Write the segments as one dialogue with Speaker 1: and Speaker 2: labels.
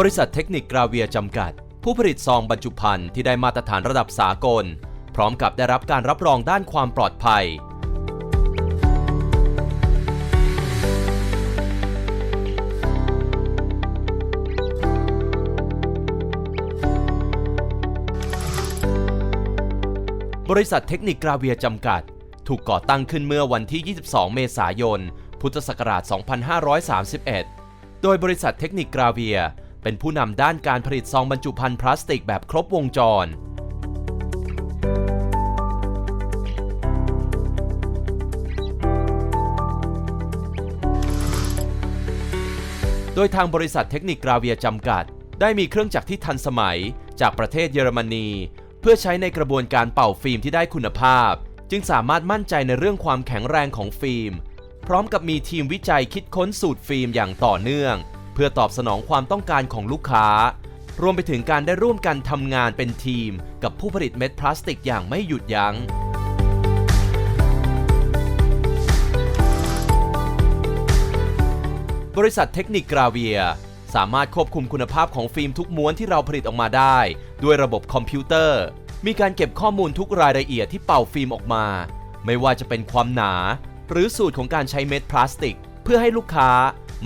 Speaker 1: บริษัทเทคนิคกราเวียจำกัด ผู้ผลิตซองบรรจุภัณฑ์ที่ได้มาตรฐานระดับสากล พร้อมกับได้รับการรับรองด้านความปลอดภัย บริษัทเทคนิคกราเวียจำกัด ถูกก่อตั้งขึ้นเมื่อวันที่ 22 เมษายน พุทธศักราช 2531 โดยบริษัทเทคนิคกราเวีย เป็นผู้นำด้านการผลิตซองบรรจุภัณฑ์พลาสติกแบบครบวงจรโดยทางบริษัทเทคนิคกราเวียจำกัด ได้มีเครื่องจักรที่ทันสมัยจากประเทศเยอรมนี เพื่อใช้ในกระบวนการเป่าฟิล์มที่ได้คุณภาพ จึงสามารถมั่นใจในเรื่องความแข็งแรงของฟิล์ม พร้อมกับมีทีมวิจัยคิดค้นสูตรฟิล์มอย่างต่อเนื่อง เพื่อตอบสนองความต้องการของลูกค้า รวมไปถึงการได้ร่วมกันทำงานเป็นทีม กับผู้ผลิตเม็ดพลาสติกอย่างไม่หยุดยัง้งบริษัทเทคนิคกราเวีย สามารถควบคุมคุณภาพของฟิล์มทุกม้วนที่เราผลิตออกมาได้ ด้วยระบบคอมพิวเตอร์ มีการเก็บข้อมูลทุกรายละเอียดที่เป่าฟิล์มออกมา ไม่ว่าจะเป็นความหนา หรือสูตรของการใช้เม็ดพลาสติก เพื่อให้ลูกค้า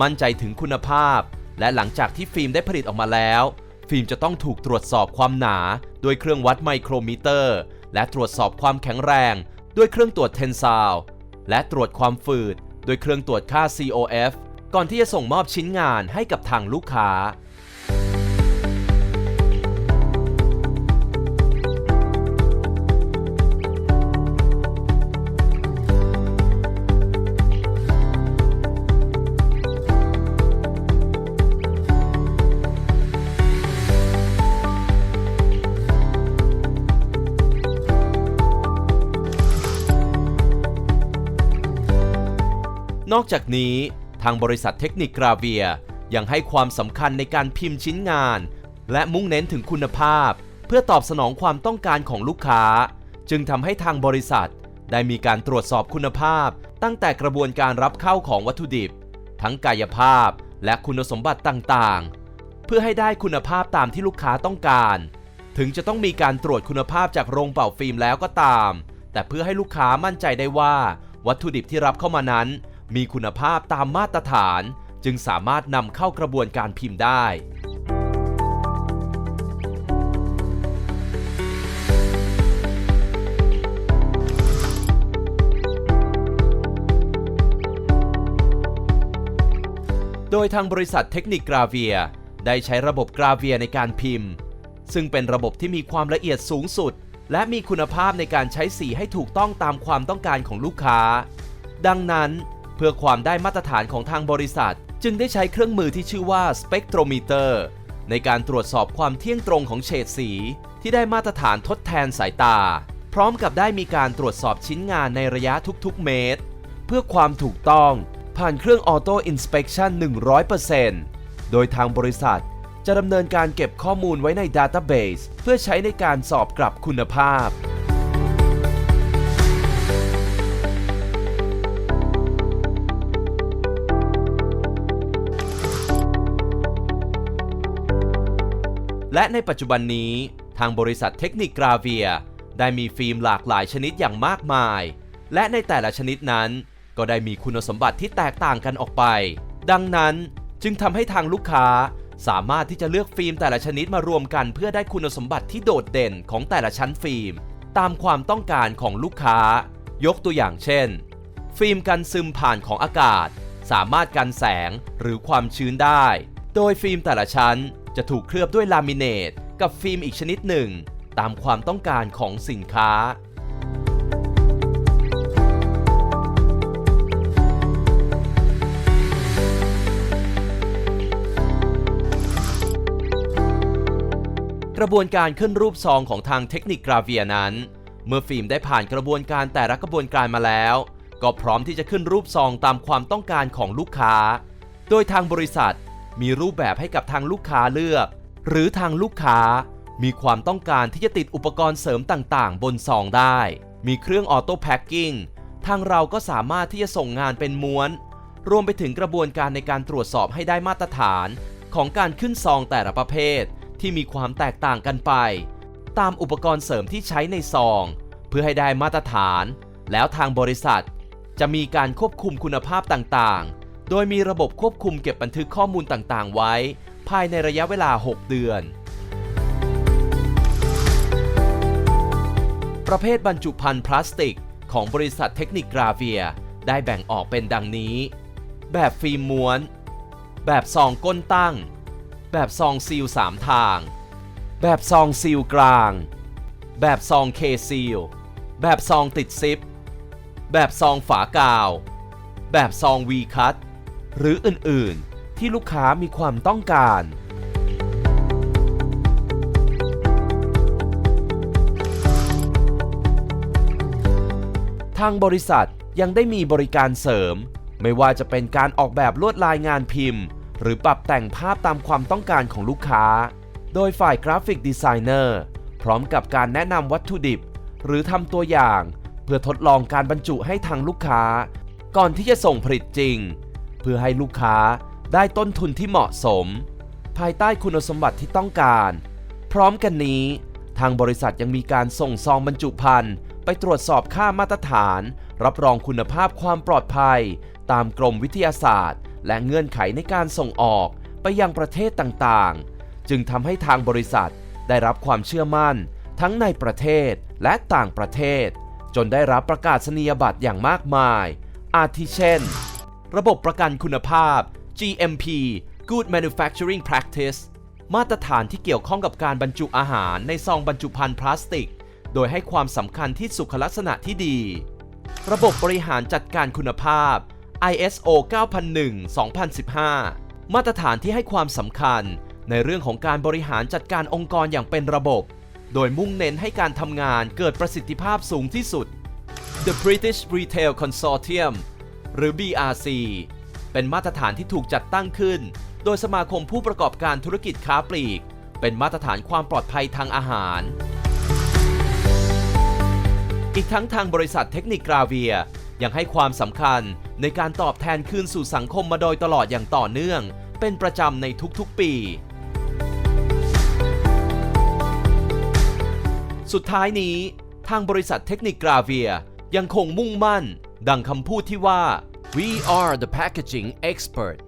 Speaker 1: มั่นใจถึงคุณภาพ และหลังจากที่ฟิล์มได้ผลิตออกมาแล้ว ฟิล์มจะต้องถูกตรวจสอบความหนาด้วยเครื่องวัดไมโครมิเตอร์ และตรวจสอบความแข็งแรง ด้วยเครื่องตรวจเทนซาวและตรวจความฝืดด้วยเครื่องตรวจค่า COF ก่อนที่จะส่งมอบชิ้นงานให้กับทางลูกค้า นอกจากนี้ทางบริษัทเทคนิคกราเวียยังให้ความสำคัญในการพิมพ์ชิ้นงาน และมุ่งเน้นถึงคุณภาพ เพื่อตอบสนองความต้องการของลูกค้า จึงทำให้ทางบริษัท ได้มีการตรวจสอบคุณภาพ ตั้งแต่กระบวนการรับเข้าของวัตถุดิบ ทั้งกายภาพและคุณสมบัติต่างๆ เพื่อให้ได้คุณภาพตามที่ลูกค้าต้องการ ถึงจะต้องมีการตรวจคุณภาพจากโรงเป่าฟิล์มแล้วก็ตาม แต่เพื่อให้ลูกค้ามั่นใจได้ว่า วัตถุดิบที่รับเข้ามานั้น มีคุณภาพตามมาตรฐาน จึงสามารถนำเข้ากระบวนการพิมพ์ได้ โดยทางบริษัทเทคนิคกราเวีย ได้ใช้ระบบกราเวียในการพิมพ์ ซึ่งเป็นระบบที่มีความละเอียดสูงสุด และมีคุณภาพในการใช้สีให้ถูกต้องตามความต้องการของลูกค้า ดังนั้น พื่อความได้มาตรฐานของทางบริษัท จึงได้ใช้เครื่องมือที่ชื่อว่าสเปกโทรมิเตอร์ในการตรวจสอบความเที่ยงตรงของเฉดสี ที่ได้มาตรฐานทดแทนสายตา พร้อมกับได้มีการตรวจสอบชิ้นงานในระยะทุกๆ เมตร เพื่อความถูกต้องผ่านเครื่องออโต้อินสเป t ชัน100%โดยทางบริษัทจะดำเนินการเก็บข้อมูลไว้ใน Database เพื่อใช้ในการสอบกลับคุณภาพ และในปัจจุบันนี้ทางบริษัทเทคนิคกราเวีย ได้มีฟิล์มหลากหลายชนิดอย่างมากมาย และในแต่ละชนิดนั้น ก็ได้มีคุณสมบัติที่แตกต่างกันออกไป ดังนั้นจึงทำให้ทางลูกค้าสามารถที่จะเลือกฟิล์มแต่ละชนิดมารวมกันเพื่อได้คุณสมบัติที่โดดเด่นของแต่ละชั้นฟิล์ม ตามความต้องการของลูกค้า ยกตัวอย่างเช่น ฟิล์มกันซึมผ่านของอากาศ สามารถกันแสงหรือความชื้นได้ โดยฟิล์มแต่ละชั้น จะถูกเคลือบด้วยลามิเนตกับฟิล์มอีกชนิดหนึ่ง ตามความต้องการของสินค้า กระบวนการขึ้นรูปซองของทางเทคนิคกราเวียนั้น เมื่อฟิล์มได้ผ่านกระบวนการแต่ละกระบวนการมาแล้ว ก็พร้อมที่จะขึ้นรูปซองตามความต้องการของลูกค้า โดยทางบริษัท มีรูปแบบให้กับทางลูกค้าเลือก หรือทางลูกค้า มีความต้องการที่จะติดอุปกรณ์เสริมต่างๆ บนซองได้ มีเครื่องออโต้แพ็คกิ้งทางเราก็สามารถที่จะส่งงานเป็นม้วน รวมไปถึงกระบวนการในการตรวจสอบให้ได้มาตรฐานของการขึ้นซองแต่ละประเภท ที่มีความแตกต่างกันไป ตามอุปกรณ์เสริมที่ใช้ในซอง เพื่อให้ได้มาตรฐาน แล้วทางบริษัท จะมีการควบคุมคุณภาพต่างๆ โดยมีระบบควบคุมเก็บบันทึกข้อมูลต่างๆ ไว้ ภายในระยะเวลา 6 เดือน ประเภทบรรจุภัณฑ์พลาสติก ของบริษัทเทคนิคกราเวีย ได้แบ่งออกเป็นดังนี้ แบบฟิล์มม้วน แบบซองก้นตั้ง แบบซองซีล3ทาง แบบซองซีลกลาง แบบซองเคซีล แบบซองติดซิป แบบซองฝากาว แบบซองวีคัต หรืออื่นๆ ที่ลูกค้ามีความต้องการ ทางบริษัทยังได้มีบริการเสริม ไม่ว่าจะเป็นการออกแบบลวดลายงานพิมพ์ หรือปรับแต่งภาพตามความต้องการของลูกค้า โดยฝ่ายกราฟิกดีไซเนอร์พร้อมกับการแนะนำวัตถุดิบ หรือทำตัวอย่าง เพื่อทดลองการบรรจุให้ทางลูกค้า ก่อนที่จะส่งผลิตจริง เพื่อให้ลูกค้าได้ต้นทุนที่เหมาะสม ภายใต้คุณสมบัติที่ต้องการ พร้อมกันนี้ ทางบริษัทยังมีการส่งซองบรรจุภัณฑ์ไปตรวจสอบค่ามาตรฐาน รับรองคุณภาพความปลอดภัย ตามกรมวิทยาศาสตร์ และเงื่อนไขในการส่งออกไปยังประเทศต่างๆ จึงทำให้ทางบริษัทได้รับความเชื่อมั่น ทั้งในประเทศและต่างประเทศ จนได้รับประกาศนียบัตรอย่างมากมาย อาทิเช่น ระบบประกันคุณภาพ GMP Good Manufacturing Practice มาตรฐานที่เกี่ยวข้องกับการบรรจุอาหารในซองบรรจุภัณฑ์พลาสติก โดยให้ความสำคัญที่สุขลักษณะที่ดี ระบบบริหารจัดการคุณภาพ ISO 9001-2015 มาตรฐานที่ให้ความสำคัญในเรื่องของการบริหารจัดการองค์กรอย่างเป็นระบบ โดยมุ่งเน้นให้การทำงานเกิดประสิทธิภาพสูงที่สุด The British Retail Consortium หรือ BRC เป็นมาตรฐานที่ถูกจัดตั้งขึ้น โดยสมาคมผู้ประกอบการธุรกิจค้าปลีก เป็นมาตรฐานความปลอดภัยทางอาหาร อีกทั้งทางบริษัทเทคนิคกราเวียยังให้ความสำคัญในการตอบแทนคืนสู่สังคมมาโดยตลอดอย่างต่อเนื่อง เป็นประจำในทุกๆปี สุดท้ายนี้ทางบริษัทเทคนิคกราเวียยังคงมุ่งมั่น ดังคำพูดที่ว่า we are the packaging expert